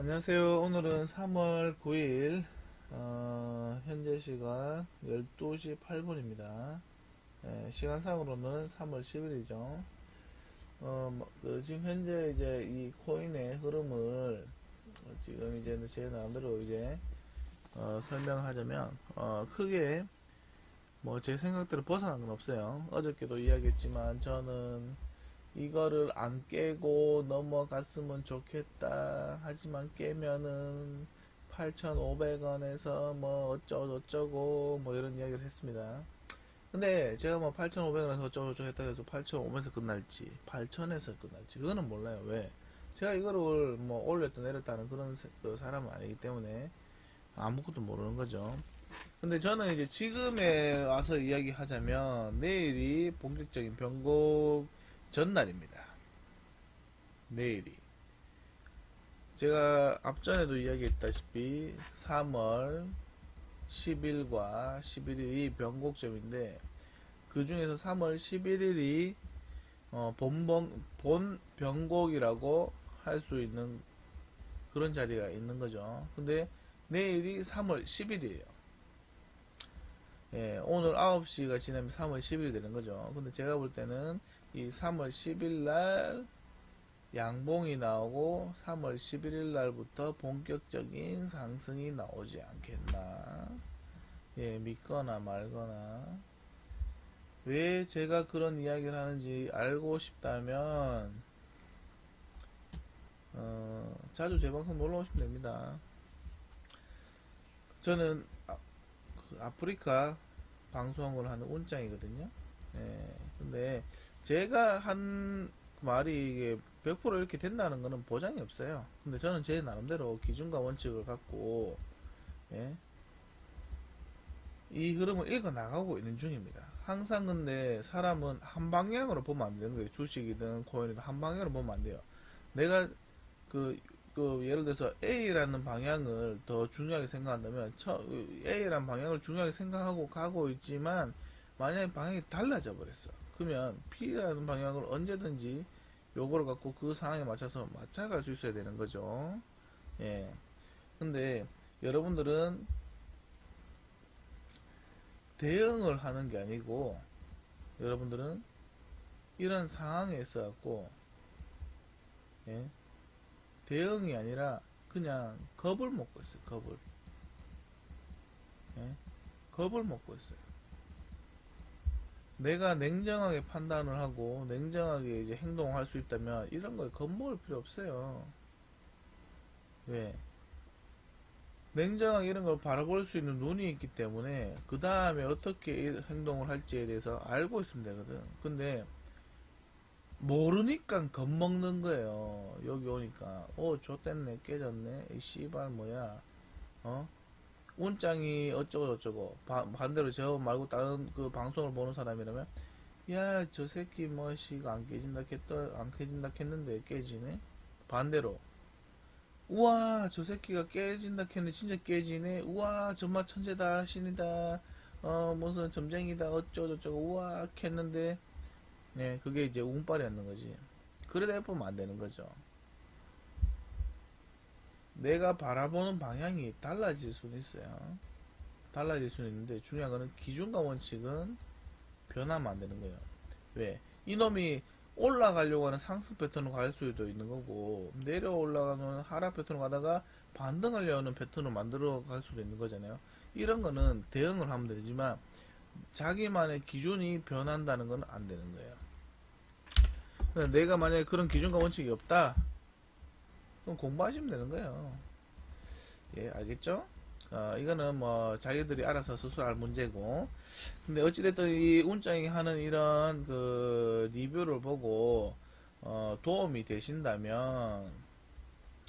안녕하세요. 오늘은 3월 9일, 어, 현재 시간 12시 8분입니다. 시간상으로는 3월 10일이죠. 어, 뭐, 그 지금 현재 이제 이 코인의 흐름을 어, 지금 이제 제 나름대로 이제 어, 설명하자면 어, 크게 뭐 제 생각대로 벗어난 건 없어요. 어저께도 이야기했지만 저는 이거를 안 깨고 넘어갔으면 좋겠다. 하지만 깨면은 8,500원에서 뭐 어쩌고저쩌고 뭐 이런 이야기를 했습니다. 근데 제가 뭐 8,500원에서 어쩌고저쩌고 했다 해서 8,500원에서 끝날지 8,000에서 끝날지 그거는 몰라요. 왜? 제가 이거를 뭐 올렸다 내렸다는 그런 세- 그 사람은 아니기 때문에 아무것도 모르는 거죠. 근데 저는 이제 지금에 와서 이야기하자면 내일이 본격적인 변곡 전날입니다. 내일이. 제가 앞전에도 이야기했다시피 3월 10일과 11일이 변곡점인데 그 중에서 3월 11일이 어, 본번, 본 변곡이라고 할 수 있는 그런 자리가 있는 거죠. 근데 내일이 3월 10일이에요. 예, 오늘 9시가 지나면 3월 10일이 되는 거죠. 근데 제가 볼 때는 이 3월 10일 날 양봉이 나오고 3월 11일 날부터 본격적인 상승이 나오지 않겠나. 예, 믿거나 말거나. 왜 제가 그런 이야기를 하는지 알고 싶다면, 어, 자주 제 방송 놀러 오시면 됩니다. 저는 아, 그 아프리카 방송을 하는 운짱이거든요. 예, 근데 제가 한 말이 이게 100% 이렇게 된다는 거는 보장이 없어요. 근데 저는 제 나름대로 기준과 원칙을 갖고 예, 이 흐름을 읽어 나가고 있는 중입니다. 항상 근데 사람은 한 방향으로 보면 안 되는 거예요. 주식이든 코인이든 한 방향으로 보면 안 돼요. 내가 그, 그 예를 들어서 A라는 방향을 더 중요하게 생각한다면 처, A라는 방향을 중요하게 생각하고 가고 있지만 만약에 방향이 달라져 버렸어. 그러면 B라는 방향을 언제든지 요거를 갖고 그 상황에 맞춰서 맞춰갈 수 있어야 되는 거죠. 예. 근데 여러분들은 대응을 하는 게 아니고 여러분들은 이런 상황에 있어 갖고 예. 대응이 아니라 그냥 겁을 먹고 있어요. 겁을. 예? 겁을 먹고 있어요. 내가 냉정하게 판단을 하고 냉정하게 이제 행동을 할수 있다면 이런 거에 겁먹을 필요 없어요. 왜? 냉정하게 이런 걸 바라볼 수 있는 눈이 있기 때문에 그 다음에 어떻게 이 행동을 할지에 대해서 알고 있으면 되거든. 근데 모르니까 겁먹는 거예요. 여기 오니까 어 좆됐네 깨졌네 이 씨발 뭐야 어 운짱이 어쩌고 저쩌고. 바- 반대로 저 말고 다른 그 방송을 보는 사람이라면 야 저 새끼 이거 안 깨진다 했더 안 깨진다 했는데 깨지네? 반대로. 우와 저 새끼가 깨진다 했는데 진짜 깨지네? 우와 정말 천재다 신이다. 어 무슨 점쟁이다 어쩌고 저쩌고. 우와 했는데. 네, 그게 이제 운빨이었는 거지. 그러다 보면 안 되는 거죠. 내가 바라보는 방향이 달라질 수는 있어요. 달라질 수는 있는데 중요한 거는 기준과 원칙은 변하면 안 되는 거예요. 왜? 이놈이 올라가려고 하는 상승 패턴으로 갈 수도 있는 거고 내려 올라가는 하락 패턴으로 가다가 반등하려고 하는 패턴을 만들어 갈 수도 있는 거잖아요. 이런 거는 대응을 하면 되지만 자기만의 기준이 변한다는 건 안 되는 거예요. 내가 만약에 그런 기준과 원칙이 없다, 그럼 공부하시면 되는 거예요. 예, 알겠죠? 어, 이거는 뭐 자기들이 알아서 알 문제고. 근데 어찌됐든 이 운짱이 하는 이런 그 리뷰를 보고 어, 도움이 되신다면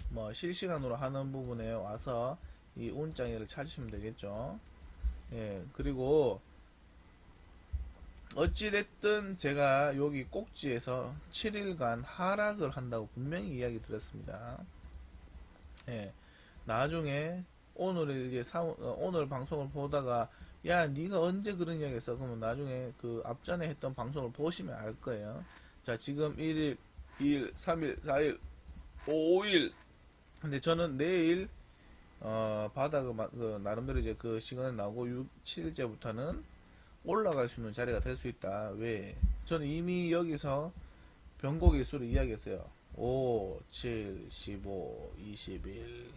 뭐 실시간으로 하는 부분에 와서 이 운짱이를 찾으시면 되겠죠. 예, 그리고 어찌됐든 제가 여기 꼭지에서 7일간 하락을 한다고 분명히 이야기 드렸습니다. 예, 나중에 오늘 이제 사, 어, 오늘 방송을 보다가 야 네가 언제 그런 이야기 했어? 그러면 나중에 그 앞전에 했던 방송을 보시면 알 거예요. 자 지금 1일, 2일, 3일, 4일, 5일 근데 저는 내일 어, 마- 그 나름대로 이제 그 시간에 나오고 6, 7일째부터는 올라갈 수 있는 자리가 될 수 있다. 왜? 저는 이미 여기서 변곡의 수를 이야기했어요. 5, 7, 15, 21.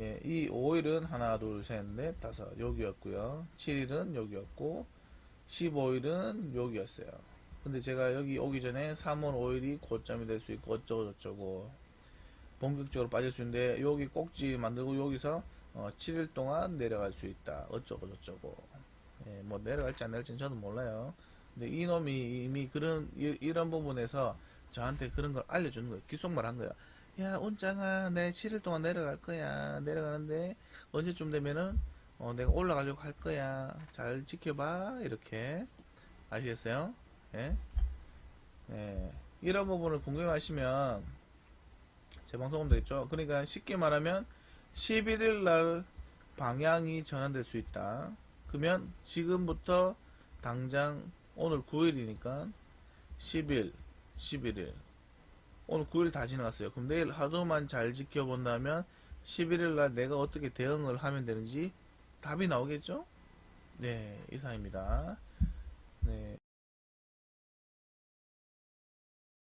예, 이 5일은 하나, 둘, 셋, 넷, 다섯 여기였고요. 7일은 여기였고 15일은 여기였어요. 근데 제가 여기 오기 전에 3월 5일이 고점이 될 수 있고 어쩌고 저쩌고 본격적으로 빠질 수 있는데 여기 꼭지 만들고 여기서 어, 7일 동안 내려갈 수 있다. 어쩌고 저쩌고. 예, 뭐 내려갈지 안 내려갈지는 저도 몰라요. 근데 이놈이 이미 그런 이, 런 부분에서 저한테 그런 걸 알려주는 거예요. 귓속말 한 거예요. 야 온짱아 내 7일 동안 내려갈 거야. 내려가는데 언제쯤 되면은 어, 내가 올라가려고 할 거야. 잘 지켜봐. 이렇게 아시겠어요? 예? 예. 이런 부분을 궁금하시면 제 방송은 되겠죠. 그러니까 쉽게 말하면 11일 날 방향이 전환될 수 있다. 그러면 지금부터 당장 오늘 9일이니까 10일, 11일. 오늘 9일 다 지나갔어요. 그럼 내일 하루만 잘 지켜본다면 11일 날 내가 어떻게 대응을 하면 되는지 답이 나오겠죠? 네, 이상입니다. 네.